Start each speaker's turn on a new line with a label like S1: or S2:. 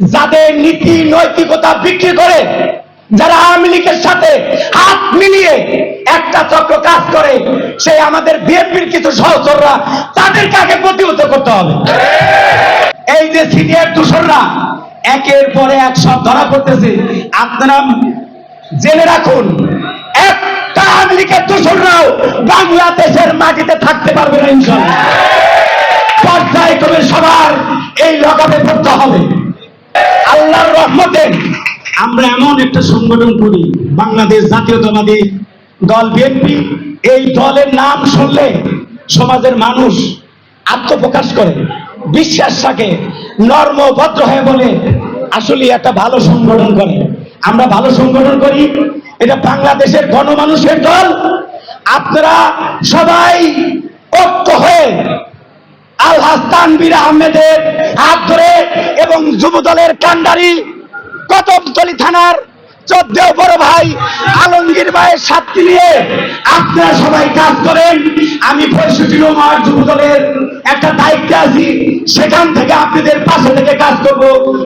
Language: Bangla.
S1: যাদের নীতি, নৈতিকতা বিক্রি করে, যারা আওয়ামী লীগের সাথে হাত মিলিয়ে একটা চক্র কাজ করে সে আমাদের বিএনপির কিছু সহচররা তাদেরকে আগে প্রতিহত করতে হবে। এই যে সিনিয়র দূষণরা, একের পরে এক সব ধরা পড়তেছে। আপনারা জেনে রাখুন, একটা আওয়ামী লীগের দূষণরাও বাংলাদেশের মাটিতে থাকতে পারবে না ইনশাল্লাহ। পর্যায়ক্রমে সবার এই লগাবে পড়তে হবে। আল্লাহর রহমতে আমরা এমন একটা সংগঠন করি, বাংলাদেশ জাতীয়তাবাদী দল বিএনপি। এই দলের নাম শুনলে সমাজের মানুষ আত্মপ্রকাশ করে, বিশ্বাস থাকে নর্ম ভদ্র হয়ে বলে, আসলে একটা ভালো সংগঠন করে। আমরা ভালো সংগঠন করি, এটা বাংলাদেশের গণমানুষের দল। আপনারা সবাই ঐক্য হয়ে আল হাস্তান বীর আহমেদের হাত ধরে এবং যুব দলের কান্ডারি কদমতলি থানার চোদ্দ বড় ভাই আলমগীর ভাইয়ের সাথে নিয়ে আপনারা সবাই কাজ করেন। আমি পঁয়ষট্টি নম্বর যুব দলের একটা দায়িত্বে আছি। সেখান থেকে আপনাদের পাশে থেকে কাজ করব।